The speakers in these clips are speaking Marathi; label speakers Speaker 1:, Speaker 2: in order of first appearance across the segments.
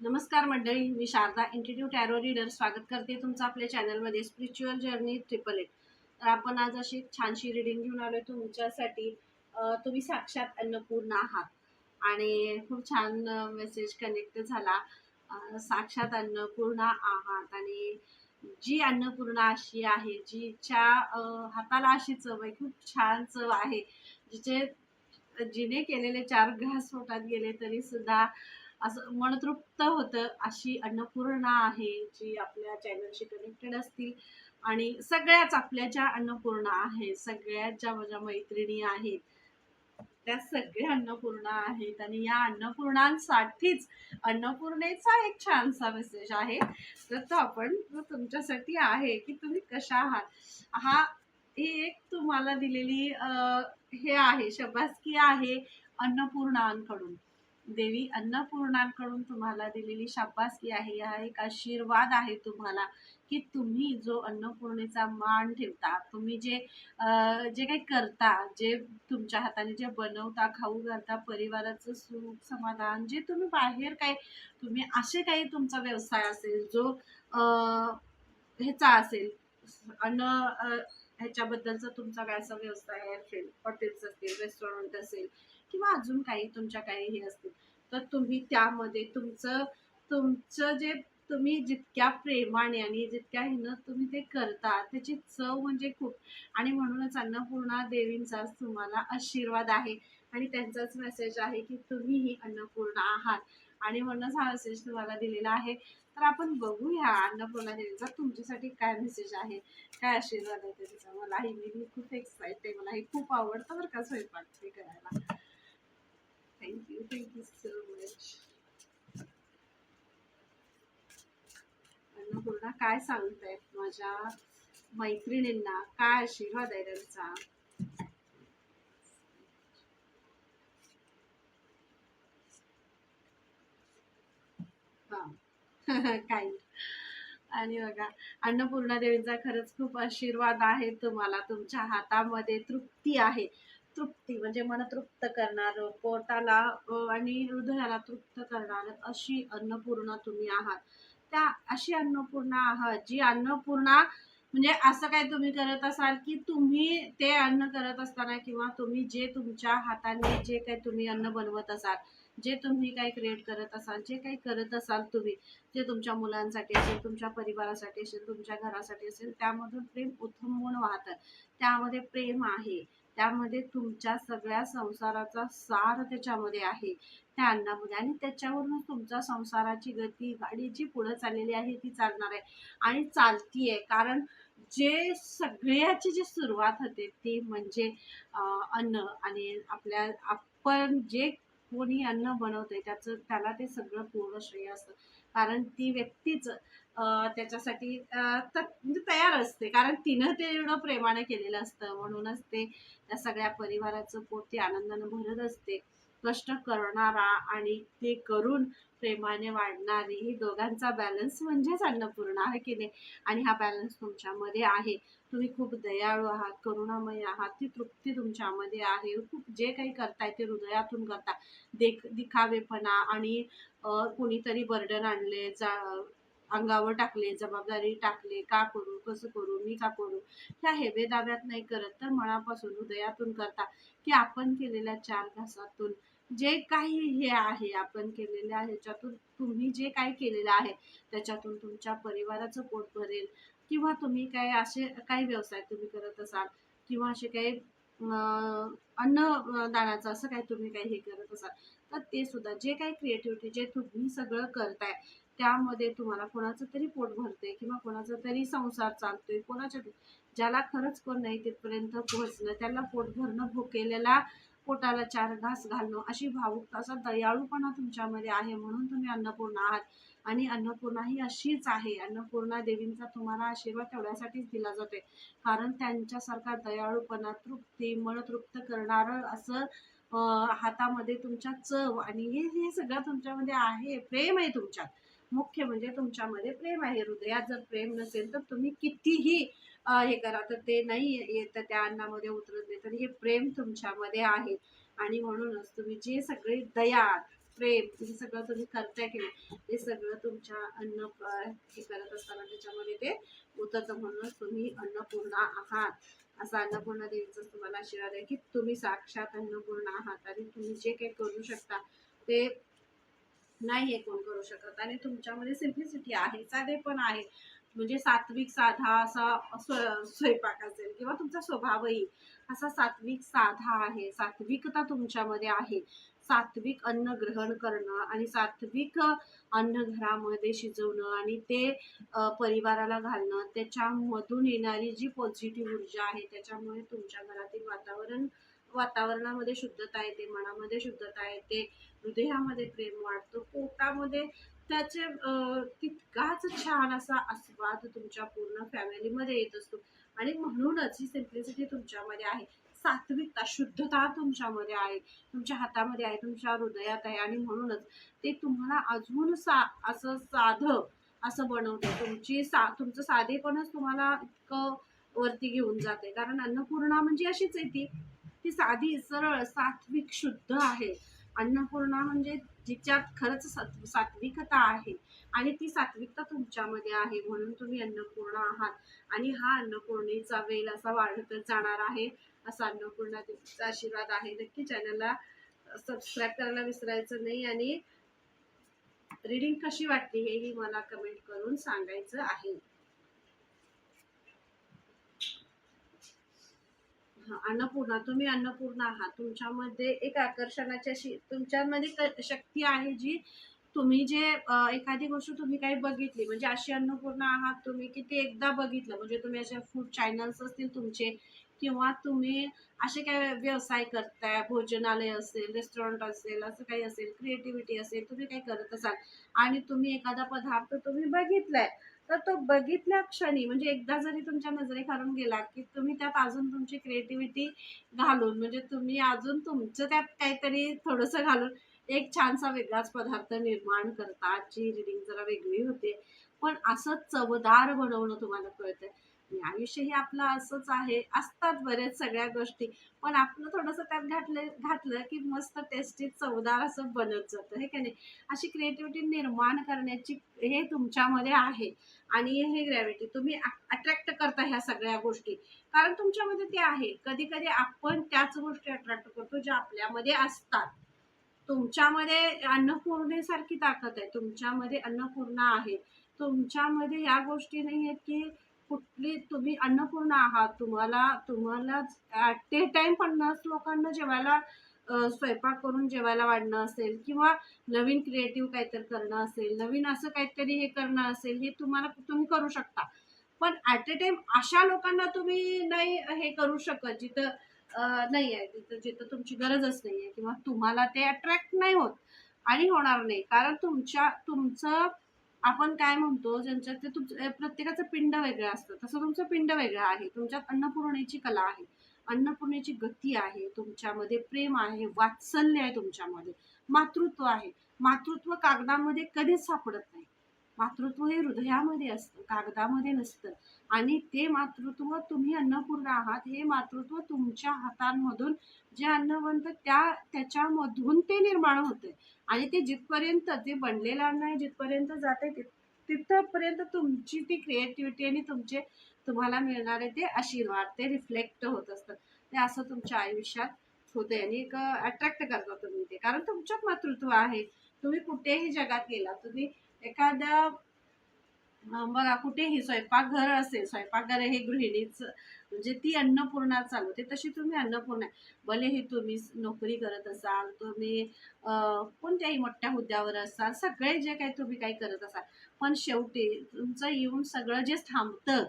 Speaker 1: नमस्कार मंडळी मी शारदा इन्स्टिट्यूट टॅरो रीडर स्वागत करते तुमचं आपल्या चॅनलमध्ये स्पिरिच्युअल जर्नी ट्रिपल एट तर आपण आज अशी एक छानशी रिडिंग घेऊन आलो तुमच्यासाठी. तुम्ही साक्षात अन्नपूर्णा आहात. आणि खूप छान मेसेज कनेक्ट झाला. साक्षात अन्नपूर्णा आहात. आणि जी अन्नपूर्णा अशी आहे जीच्या हाताला अशी चव आहे खूप छान चव आहे. जिचे जिने केलेले चार घास पोटात गेले तरी सुद्धा असं मन तृप्त होतं अशी अन्नपूर्णा आहे जी आपल्या चॅनलशी कनेक्टेड असतील. आणि सगळ्याच आपल्या ज्या अन्नपूर्णा आहेत सगळ्यात ज्या माझ्या मैत्रिणी आहेत त्या सगळ्या अन्नपूर्णा आहेत. आणि या अन्नपूर्णांसाठीच अन्नपूर्णेचा एक छानसा मेसेज आहे. तर तो आपण तुमच्यासाठी आहे की तुम्ही कशा आहात? हा ही एक तुम्हाला दिलेली हे आहे शबासकी आहे अन्नपूर्णांकडून. देवी अन्नपूर्णांकडून तुम्हाला दिलेली शाबासकी आहे. हा एक आशीर्वाद आहे तुम्हाला की तुम्ही जो अन्नपूर्णेचा मान ठेवता तुम्ही जे जे काही करता जे तुमच्या हाताने जे बनवता खाऊ घालता परिवाराचं सुख समाधान जे तुम्ही बाहेर काय तुम्ही असे काही तुमचा व्यवसाय असेल जो ह्याचा असेल अन्न ह्याच्याबद्दलचा तुमचा काय असा व्यवसाय असेल हॉटेल्स असतील रेस्टॉरंट असेल किंवा अजून काही तुमच्या काही हे असतील तर तुम्ही त्यामध्ये तुमचं तुमचं जे तुम्ही जितक्या प्रेमाने आणि जितक्या हिनं तुम्ही ते करता त्याची चव म्हणजे खूप. आणि म्हणूनच अन्नपूर्णा देवींचाच तुम्हाला आशीर्वाद आहे. आणि त्यांचाच मेसेज आहे की तुम्हीही अन्नपूर्णा आहात. आणि म्हणूनच हा मेसेज तुम्हाला दिलेला आहे. तर आपण बघूया अन्नपूर्णा देवीचा तुमच्यासाठी काय मेसेज आहे काय आशीर्वाद आहे त्याचा. मला मी मी खूप एक्साइट आहे. मला हे खूप आवडतं बरं का स्वयंपाक ते करायला. Thank you thank you so much Annapurna काय सांगतायत माझ्या मैत्रिणींना? काय आशीर्वाद आहे त्यांचा? हा. काही आणि बघा अन्नपूर्णा देवींचा खरंच खूप आशीर्वाद आहे. तुम्हाला तुमच्या हातामध्ये तृप्ती आहे. तृप्ती म्हणजे मन तृप्त करणार पोटाला आणि हृदयाला तृप्त करणार अशी अन्नपूर्णा तुम्ही आहात. त्या अशी अन्नपूर्णा आहात जी अन्नपूर्णा म्हणजे असं काय तुम्ही करत असाल की तुम्ही ते अन्न करत असताना किंवा तुम्ही जे तुमच्या हाताने जे काही तुम्ही अन्न बनवत असाल जे तुम्ही काही क्रिएट करत असाल जे काही करत असाल तुम्ही जे तुमच्या मुलांसाठी असेल तुमच्या परिवारासाठी असेल तुमच्या घरासाठी असेल त्यामधून प्रेम उथंबून वाहतं. त्यामध्ये प्रेम आहे. त्यामध्ये तुमच्या सगळ्या संसाराचा सार त्याच्यामध्ये आहे. त्या अन्नामध्ये. आणि त्याच्यावरूनच तुमच्या संसाराची गती गाडी जी पुढे चाललेली आहे ती चालणार आहे. आणि चालतीये. कारण जे सगळ्याची जी सुरुवात होते ती म्हणजे अन्न. आणि आपल्या आपण जे कोणी अन्न बनवतंय त्याचं त्याला ते सगळं पूर्ण श्रेय असतं. कारण ती व्यक्तीच त्याच्यासाठी म्हणजे तयार असते. कारण तिनं ते एवढं प्रेमाने केलेलं असतं. म्हणूनच ते त्या सगळ्या परिवाराचं पोट ती आनंदानं भरत असते. कष्ट करणारा आणि ते करून प्रेमाने वाढणारी ही दोघांचा बॅलन्स म्हणजेच अन्नपूर्ण आहे की नाही? आणि हा बॅलन्स तुमच्यामध्ये आहे. तुम्ही खूप दयाळू आहात करुणामय आहात. ती तृप्ती तुमच्यामध्ये आहे. खूप जे काही करताय ते हृदयातून करता. देख दिखावेपणा आणि कुणीतरी कोणीतरी बर्डन आणले जा अंगावर टाकले जबाबदारी टाकले का करू कसं करू मी का करू ह्या हेवे दाव्यात नाही करत. तर मनापासून हृदयातून करता की आपण केलेल्या चार घासातून जे काही हे आहे आपण केलेल्या ह्याच्यातून तुम्ही जे काही केलेलं आहे त्याच्यातून तुमच्या परिवाराचं पोट भरेल. किंवा तुम्ही काय असे काही व्यवसाय तुम्ही करत असाल किंवा असे काही अन्न अन्नदानाचं असं काही तुम्ही काही हे करत असाल तर ते सुद्धा जे काही क्रिएटिव्हिटी जे तुम्ही सगळं करताय त्यामध्ये तुम्हाला कोणाचं तरी पोट भरते किंवा कोणाचा तरी संसार चालतोय कोणाच्या ज्याला खरंच कोण नाही तिथपर्यंत पोहोचणं त्याला पोट भरणं भुकेलेला पोटाला चार घास घालणं अशी भावुकता असा दयाळूपणा तुमच्यामध्ये आहे म्हणून तुम्ही अन्नपूर्णा आहात. आणि अन्नपूर्णा ही अशीच आहे. अन्नपूर्णा देवींचा तुम्हाला आशीर्वाद तेवढ्यासाठीच दिला जातोय. कारण त्यांच्यासारखा दयाळूपणा तृप्ती मन तृप्त करणारं असं हातामध्ये तुमच्या चव आणि हे हे सगळं तुमच्यामध्ये आहे. प्रेम आहे तुमच्यात. मुख्य म्हणजे तुमच्यामध्ये प्रेम आहे हृदयात जर प्रेम नसेल तर तुम्ही कितीही हे करा तर ते नाही येतं त्या अन्नामध्ये उतरत नाही. तर हे प्रेम तुमच्यामध्ये आहे. आणि म्हणूनच तुम्ही जे सगळे दया प्रेम हे सगळं तुम्ही करताय की नाही हे सगळं तुमच्या अन्न हे करत असताना त्याच्यामध्ये ते उतरतं. म्हणूनच तुम्ही अन्नपूर्णा आहात. असा अन्नपूर्णा देवीचा तुम्हाला आशीर्वाद आहे की तुम्ही साक्षात अन्नपूर्णा आहात. आणि तुम्ही जे काही करू शकता ते नाही हे कोण करू शकत? आणि तुमच्यामध्ये सिम्प्लिसिटी आहे साधे पण आहे. म्हणजे सात्विक साधा असा स्व- स्वयंपाक असेल किंवा तुमचा स्वभावही असा सात्विक साधा आहे. सात्विकता तुमच्यामध्ये आहे. सात्विक अन्न ग्रहण करणं आणि सात्विक अन्न घरामध्ये शिजवणं आणि ते परिवाराला घालणं त्याच्यामधून येणारी जी पॉझिटिव्ह ऊर्जा आहे त्याच्यामुळे तुमच्या घरातील वातावरण वातावरणामध्ये शुद्धता येते मनामध्ये शुद्धता येते हृदयामध्ये प्रेम वाढतो. पोटामध्ये त्याचे तितकाच छान असा आस्वाद तुमच्या पूर्ण फॅमिलीमध्ये येत असतो. आणि म्हणूनच ही सिम्प्लिसिटी तुमच्यामध्ये आहे. सात्विकता शुद्धता तुमच्यामध्ये आहे. तुमच्या हातामध्ये आहे तुमच्या हृदयात आहे. आणि म्हणूनच ते तुम्हाला अजून सा असं साधं असं बनवतं. तुमची सा तुमचं साधेपणच तुम्हाला इतकं वरती घेऊन जाते. कारण अन्नपूर्णा म्हणजे अशीच आहे ती साधी सरळ सात्विक शुद्ध आहे. अन्नपूर्णा म्हणजे जिच्यात खरंच सात्विकता आहे. आणि ती सात्विकता तुमच्यामध्ये आहे म्हणून तुम्ही अन्नपूर्णा आहात. आणि हा अन्नपूर्णेचा वेल असा वाढतच जाणार आहे. असा अन्नपूर्णा देवीचा आशीर्वाद आहे. नक्की चॅनलला सबस्क्राईब करायला विसरायचं नाही आणि रीडिंग कशी वाटली हेही मला कमेंट करून सांगायचं आहे. अन्नपूर्णा तुम्ही अन्नपूर्णा आहात. तुमच्यामध्ये एक आकर्षणाची तुमच्यामध्ये शक्ती आहे जी तुम्ही जे एखादी गोष्ट तुम्ही काही बघितली म्हणजे अशी अन्नपूर्णा आहात तुम्ही की ते एकदा बघितलं म्हणजे तुम्ही असे फूड चॅनल्स असतील तुमचे किंवा तुम्ही असे काय व्यवसाय करताय भोजनालय असेल रेस्टॉरंट असेल असं काही असेल क्रिएटिव्हिटी असेल तुम्ही काही करत असाल आणि तुम्ही एखादा पदार्थ तुम्ही बघितलाय तर तो बघितल्या क्षणी म्हणजे एकदा जरी तुमच्या नजरेखालून गेला की तुम्ही त्यात अजून तुमची क्रिएटिव्हिटी घालून म्हणजे तुम्ही अजून तुमचं त्यात काहीतरी थोडंसं घालून एक छानसा वेगळाच पदार्थ निर्माण करता आजची रिडिंग जरा वेगळी होते. पण असं चवदार बनवणं तुम्हाला कळतंय. आयुष्य हे आपलं असंच आहे असतात बरेच सगळ्या गोष्टी. पण आपलं थोडंसं त्यात घातलं घातलं की मस्त टेस्टी चवदार असं बनत जातं हे का नाही? अशी क्रिएटिव्हिटी निर्माण करण्याची हे तुमच्यामध्ये आहे. आणि हे ग्रॅव्हिटी तुम्ही अट्रॅक्ट करता ह्या सगळ्या गोष्टी. कारण तुमच्यामध्ये ते आहे. कधी कधी आपण त्याच गोष्टी अट्रॅक्ट करतो ज्या आपल्यामध्ये असतात. तुमच्यामध्ये अन्नपूर्णेसारखी ताकद आहे. तुमच्यामध्ये अन्नपूर्णा आहे. तुमच्यामध्ये या गोष्टी नाही आहेत की कुठली तुम्ही अन्नपूर्ण आहात तुम्हाला तुम्हाला ॲट ए टाइम पन्नास लोकांना जेवायला स्वयंपाक करून जेवायला वाढणं असेल किंवा नवीन क्रिएटिव्ह काहीतरी करणं असेल नवीन असं काहीतरी हे करणं असेल हे तुम्हाला तुम्ही करू शकता. पण ॲट ए टाईम अशा लोकांना तुम्ही नाही हे करू शकत जिथं नाही आहे जिथं जिथं तुमची गरजच नाही आहे किंवा तुम्हाला ते अट्रॅक्ट नाही होत. आणि होणार नाही. कारण तुमच्या तुमचं आपण काय म्हणतो ज्यांच्यात ते तुमचं प्रत्येकाचं पिंड वेगळं असतं. तसं तुमचं पिंड वेगळं आहे. तुमच्यात अन्नपूर्णेची कला आहे. अन्नपूर्णेची गती आहे. तुमच्यामध्ये प्रेम आहे. वात्सल्य आहे तुमच्यामध्ये. मातृत्व आहे. मातृत्व कागदामध्ये कधीच सापडत नाही. मातृत्व हे हृदयामध्ये असतं कागदामध्ये नसतं. आणि ते मातृत्व तुम्ही अन्नपूर्ण आहात हे मातृत्व तुमच्या हातांमधून जे अन्न बनतं त्या त्याच्यामधून ते निर्माण होतंय. आणि ते जिथपर्यंत ते बनलेलं अन्न आहे जिथपर्यंत जाते तिथपर्यंत तुमची ती क्रिएटिव्हिटी आणि तुमचे तुम्हाला मिळणारे ते आशीर्वाद ते रिफ्लेक्ट होत असतात. ते असं तुमच्या आयुष्यात होते आणि एक अट्रॅक्ट करता तुम्ही ते. कारण तुमच्यात मातृत्व आहे. तुम्ही कुठेही जगात गेला तुम्ही एखाद्या बघा कुठेही स्वयंपाकघर असेल स्वयंपाकघर हे गृहिणीचं म्हणजे ती अन्नपूर्णा चालवते तशी तुम्ही अन्नपूर्णा भले भलेही तुम्ही नोकरी करत असाल तुम्ही कोणत्याही मोठ्या हुद्द्यावर असाल सगळे जे काही तुम्ही काही करत असाल पण शेवटी तुमचं येऊन सगळं जे थांबतं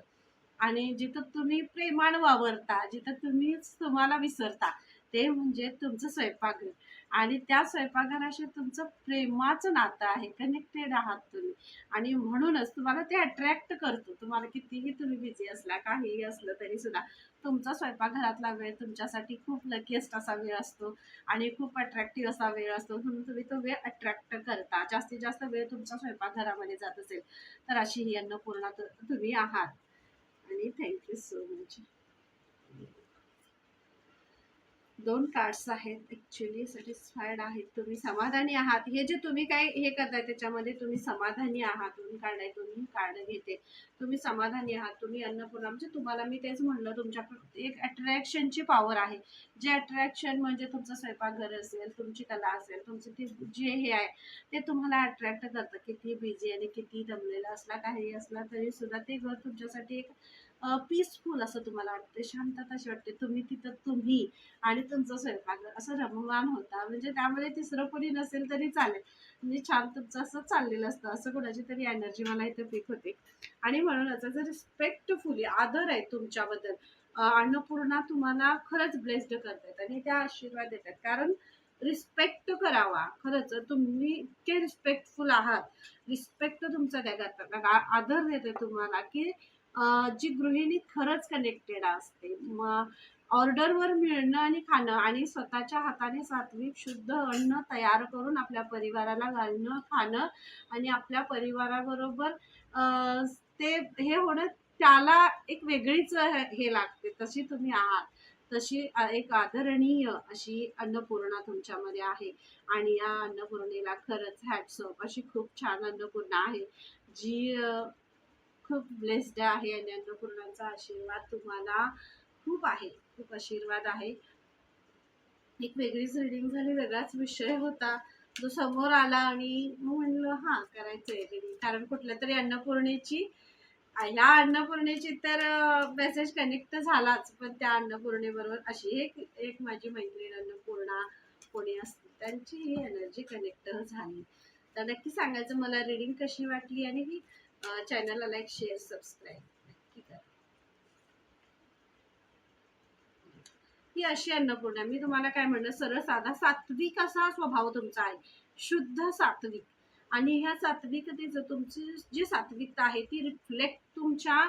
Speaker 1: आणि जिथं तुम्ही प्रेमान वावरता जिथं तुम्हीच तुम्हाला विसरता ते म्हणजे तुमचं स्वयंपाकघर. आणि त्या स्वयंपाकघराशी तुमचं प्रेमाचं नातं आहे कनेक्टेड आहात तुम्ही. आणि म्हणूनच तुम्हाला ते अट्रॅक्ट करतो. तुम्हाला कितीही तुम्ही बिझी असला काहीही असलं तरी सुद्धा तुमचा स्वयंपाकघरातला वेळ तुमच्यासाठी खूप लकीएस्ट असा वेळ असतो आणि खूप अट्रॅक्टिव्ह असा वेळ असतो. म्हणून तुम्ही तो वेळ अट्रॅक्ट करता. जास्तीत जास्त वेळ तुमच्या स्वयंपाकघरामध्ये जात असेल तर अशी ही अन्नपूर्णा तु- तुम्ही आहात. आणि थँक्यू सो मच दोन कार्ड्स आहेत ॲक्च्युली सॅटिस्फाईड आहेत. तुम्ही समाधानी आहात. हे जे तुम्ही काय हे करताय त्याच्यामध्ये तुम्ही समाधानी आहात. दोन कार्ड आहे तुम्ही कार्ड घेते. तुम्ही समाधानी आहात. तुम्ही अन्नपूर्णा म्हणजे तुम्हाला मी तेच म्हणलं तुमच्याकडे एक अट्रॅक्शनची पॉवर आहे. जे अट्रॅक्शन म्हणजे तुमचं स्वयंपाकघर असेल तुमची कला असेल तुमचं ते जे हे आहे ते तुम्हाला अट्रॅक्ट करतं. किती बिझी आणि किती दमलेला असला काही असला तरी सुद्धा ते घर तुमच्यासाठी एक पीसफुल असं तुम्हाला वाटते शांतता अशी वाटते? तुम्ही तिथं तुम्ही आणि तुमचा स्वयंपाक असं रममान होता. म्हणजे त्यामध्ये तिसरं कोणी नसेल तरी चालेल. म्हणजे छान तुमचं असं चाललेलं असतं. असं कोणाची तरी एनर्जी मला इथं पीक होते. आणि म्हणूनच जर रिस्पेक्टफुली आदर आहे तुमच्याबद्दल. अन्नपूर्णा तुम्हाला खरंच ब्लेस्ड करतात आणि त्या आशीर्वाद देतात. कारण रिस्पेक्ट करावा. खरंच तुम्ही इतके रिस्पेक्टफुल आहात. रिस्पेक्ट तुमचा त्या करतात? आदर देते तुम्हाला की जी गृहिणी खरंच कनेक्टेड असते. मग ऑर्डरवर मिळणं आणि खाणं आणि स्वतःच्या हाताने सात्विक शुद्ध अन्न तयार करून आपल्या परिवाराला घालणं खाणं आणि आपल्या परिवाराबरोबर ते हे होणं त्याला एक वेगळीच हे हे लागते. तशी तुम्ही आहात. तशी एक आदरणीय अशी अन्नपूर्णा तुमच्यामध्ये आहे. आणि या अन्नपूर्णेला खरंच हॅट्स अशी खूप छान अन्नपूर्णा आहे. जी खूप ब्लेस्ड आहे आणि अन्नपूर्णांचा आशीर्वाद तुम्हाला खूप आहे. खूप आशीर्वाद आहे. एक वेगळीच रिडिंग झाली वेगळाच विषय होता. जो समोर आला आणि मग म्हणलं हा करायचंय रिडिंग कारण कुठल्या तरी अन्नपूर्णेची ह्या अन्नपूर्णेची तर मेसेज कनेक्ट झालाच. पण त्या अन्नपूर्णेबरोबर अशी एक एक माझी मैत्रीण अन्नपूर्णा कोणी असते त्यांची ही एनर्जी कनेक्ट झाली. तर नक्की सांगायचं मला रिडिंग कशी वाटली आणि ही चॅनलला लाईक शेअर सबस्क्राईब. नक्की करा. ही अशी अन्नपूर्णा. मी तुम्हाला काय म्हणलं सरळ साधा सात्विक असा स्वभाव तुमचा आहे. शुद्ध सात्विक. आणि ह्या सात्विकतेचं तुमची जी सात्विकता आहे ती रिफ्लेक्ट तुमच्या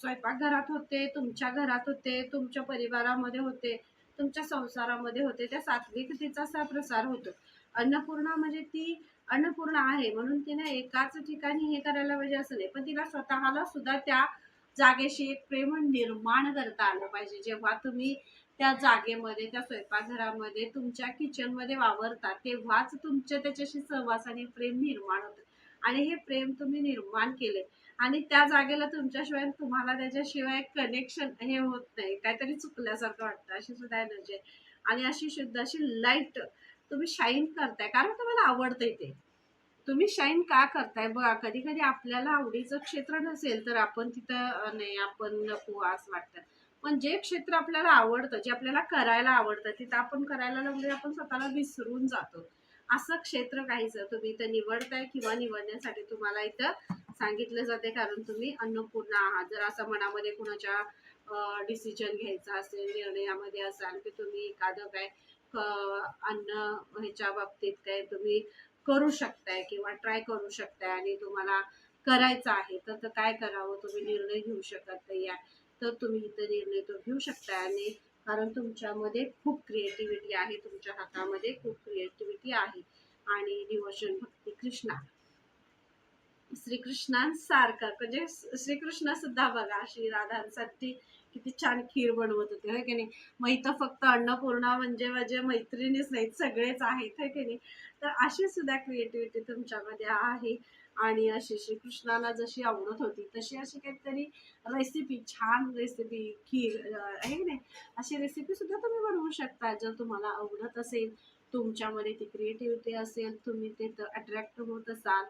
Speaker 1: स्वयंपाकघरात होते तुमच्या घरात होते तुमच्या परिवारामध्ये होते तुमच्या संसारामध्ये होते. त्या सात्विकतेचा असा प्रसार होतो. अन्नपूर्णा म्हणजे ती अन्नपूर्ण आहे. म्हणून तिने एकाच ठिकाणी हे करायला पाहिजे असं नाही. पण तिला स्वतःला सुद्धा त्या जागेशी एक प्रेम निर्माण करता आलं पाहिजे. जेव्हा तुम्ही त्या जागेमध्ये त्या स्वयंपाकघरामध्ये तुमच्या किचनमध्ये वावरता तेव्हाच तुमच्या त्याच्याशी सहवास आणि प्रेम निर्माण होतं. आणि हे प्रेम तुम्ही निर्माण केले आणि त्या जागेला तुमच्याशिवाय तुम्हाला त्याच्याशिवाय कनेक्शन हे होत नाही. काहीतरी चुकल्यासारखं वाटतं. अशी सुद्धा एनर्जी आहे. आणि अशी शुद्ध अशी लाइट तुम्ही शाईन करताय. कारण तुम्हाला आवडतंय ते. तुम्ही शाईन का करताय? बघा कधी कधी आपल्याला आवडीचं क्षेत्र नसेल तर आपण तिथं नाही आपण नको असं वाटतं. पण जे क्षेत्र आपल्याला आवडतं जे आपल्याला करायला आवडतं तिथं आपण करायला लागले आपण स्वतःला विसरून जातो. असं क्षेत्र काहीच तुम्ही इथं निवडताय किंवा निवडण्यासाठी तुम्हाला इथं सांगितलं जाते. कारण तुम्ही अन्नपूर्ण आहात. जर असं मनामध्ये कुणाच्या डिसिजन घ्यायचा असेल निर्णयामध्ये असाल की तुम्ही एखादं काय अन्न ह्याच्या बाबतीत काय तुम्ही करू शकताय किंवा ट्राय करू शकताय आणि तुम्हाला करायचं आहे तर काय करावं? तुम्ही निर्णय घेऊ शकत नाही आहे. तर तुम्ही इथं निर्णय तो घेऊ शकताय आणि कारण तुमच्यामध्ये खूप क्रिएटिव्हिटी आहे तुमच्या हातामध्ये खूप क्रिएटिव्हिटी आहे. आणि डिवोशन भक्ती कृष्णा. श्रीकृष्णांसारखं म्हणजे श्रीकृष्ण सुद्धा बघा श्री राधांसाठी किती छान खीर बनवत होते होय की नाही? मग इथं फक्त अन्नपूर्णा म्हणजे माझ्या मैत्रिणीच नाहीत सगळेच आहेत होय की नाही? तर अशी सुद्धा क्रिएटिव्हिटी तुमच्यामध्ये आहे. आणि अशी श्रीकृष्णाला जशी आवडत होती तशी अशी काहीतरी रेसिपी छान रेसिपी खीर आहे की नाही? अशी रेसिपी सुद्धा तुम्ही बनवू शकता जर तुम्हाला आवडत असेल तुमच्यामध्ये ती क्रिएटिव्हिटी असेल तुम्ही ते अट्रॅक्ट होत असाल.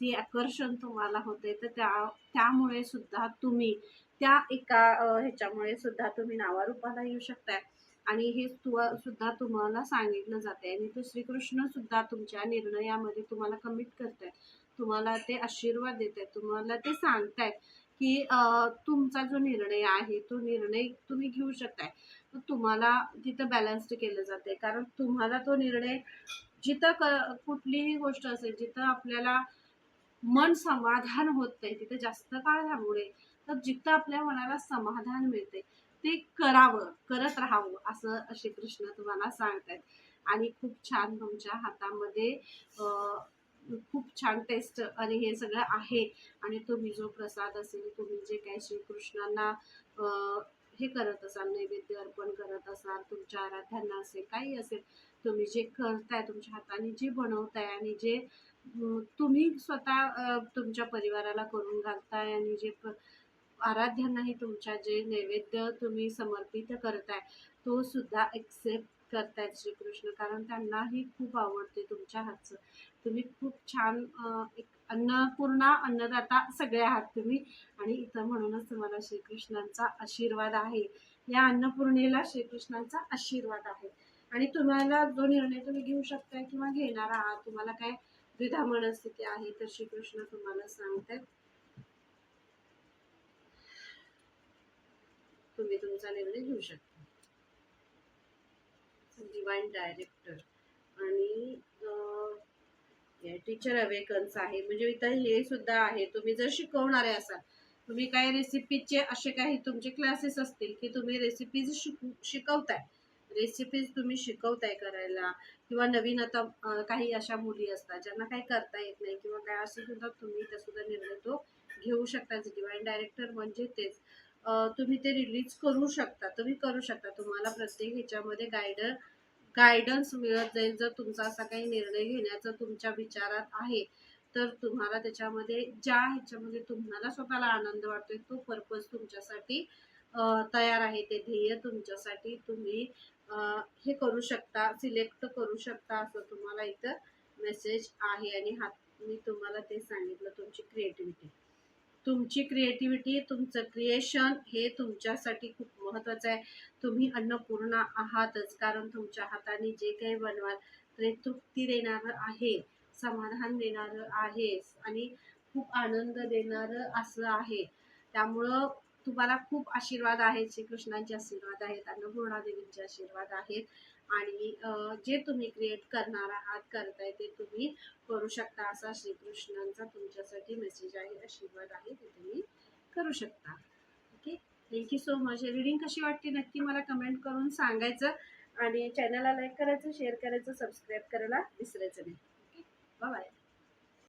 Speaker 1: ती आकर्षण तुम्हाला होते तर त्या त्यामुळे सुद्धा तुम्ही त्या एका ह्याच्यामुळे सुद्धा तुम्ही नावारूपाला येऊ शकताय. आणि हे तु सुद्धा तुम्हाला सांगितलं जाते आणि तो श्रीकृष्ण सुद्धा तुमच्या निर्णयामध्ये तुम्हाला कमिट करतायत तुम्हाला ते आशीर्वाद देत आहेत तुम्हाला ते सांगतायत की तुमचा जो निर्णय आहे तो निर्णय तुम्ही घेऊ शकताय. तुम्हाला तिथं बॅलन्स्ड केलं जाते कारण तुम्हाला तो निर्णय जिथं क कुठलीही गोष्ट असेल जिथं आपल्याला मन समाधान होत नाही तिथे जास्त काळ थांबवणे तर जिथं आपल्या मनाला समाधान मिळते ते करावं करत राहावं असं असे कृष्ण तुम्हाला सांगतायत. आणि खूप छान तुमच्या हातामध्ये खूप छान टेस्ट आणि हे सगळं आहे. आणि तुम्ही जो प्रसाद असेल तुम्ही जे काही श्रीकृष्णांना हे करत असाल नैवेद्य अर्पण करत असाल तुमच्या आराध्यांना असेल काही असेल तुम्ही जे करताय तुमच्या हाताने जे बनवताय आणि जे तुम्ही स्वतः तुमच्या परिवाराला करून घालताय आणि जे प- आराध्यांनाही तुमच्या जे नैवेद्य तुम्ही समर्पित करताय तो सुद्धा एक्सेप्ट करतायत श्रीकृष्ण. कारण त्यांनाही खूप आवडते तुमच्या हातचं. तुम्ही खूप छान एक अन्नपूर्णा अन्नदाता सगळे आहात तुम्ही. आणि इथं म्हणूनच तुम्हाला श्रीकृष्णांचा आशीर्वाद आहे. या अन्नपूर्णेला श्रीकृष्णांचा आशीर्वाद आहे. आणि तुम्हाला जो निर्णय तुम्ही घेऊ शकताय किंवा घेणार आहात तुम्हाला काय द्विधा मनस्थिती आहे तर श्रीकृष्ण तुम्हाला सांगतायत तुम्ही तुमचा निर्णय घेऊ शकता. डिवाइन डायरेक्टर आणि टीचर अवेकन्स आहे. म्हणजे इथं हे सुद्धा आहे. तुम्ही जर शिकवणारे असाल तुम्ही काही रेसिपीचे असे काही तुमचे क्लासेस असतील की तुम्ही रेसिपीज शिकू शिकवताय. रेसिपीज तुम्ही शिकवताय करायला किंवा नवीन आता काही अशा मुली असतात ज्यांना काही करता येत नाही किंवा काय असं सुद्धा तुम्ही त्यासुद्धा निर्णय तो घेऊ शकता डिवाईन डायरेक्टर म्हणजे तेच. तुम्ही ते रिलीज करू शकता तुम्ही करू शकता. तुम्हाला प्रत्येक ह्याच्यामध्ये गायडर गायडन्स मिळत जाईल जर तुमचा असा काही निर्णय घेण्याचा तुमच्या विचारात आहे. तर तुम्हाला त्याच्यामध्ये ज्या ह्याच्यामध्ये तुम्हाला स्वतःला आनंद वाटतोय तो पर्पज तुमच्यासाठी तयार आहे. ते ध्येय तुमच्यासाठी तुम्ही हे करू शकता सिलेक्ट करू शकता असं तुम्हाला इथं मेसेज आहे आणि हा मी तुम्हाला ते सांगितलं तुमची क्रिएटिव्हिटी तुमची क्रिएटिव्हिटी तुमचं क्रिएशन हे तुमच्यासाठी खूप महत्त्वाचं आहे. तुम्ही अन्नपूर्णा आहातच कारण तुमच्या हाताने जे काही बनवाल ते तृप्ती देणारं आहे समाधान देणारं आहे आणि खूप आनंद देणारं असं आहे. त्यामुळं तुम्हाला खूप आशीर्वाद आहेत श्रीकृष्णांचे आशीर्वाद आहेत अन्नपूर्णा देवींचे आशीर्वाद आहेत. आणि जे तुम्ही क्रिएट करणार आहात करताय ते तुम्ही करू शकता असा श्रीकृष्णांचा तुमच्यासाठी मेसेज आहे आशीर्वाद आहे ते तुम्ही करू शकता. Okay thank you so much reading कशी वाटते नक्की मला कमेंट करून सांगायचं. आणि चॅनलला लाईक करायचं शेअर करायचं सबस्क्राईब करायला विसरायचं नाही. Okay bye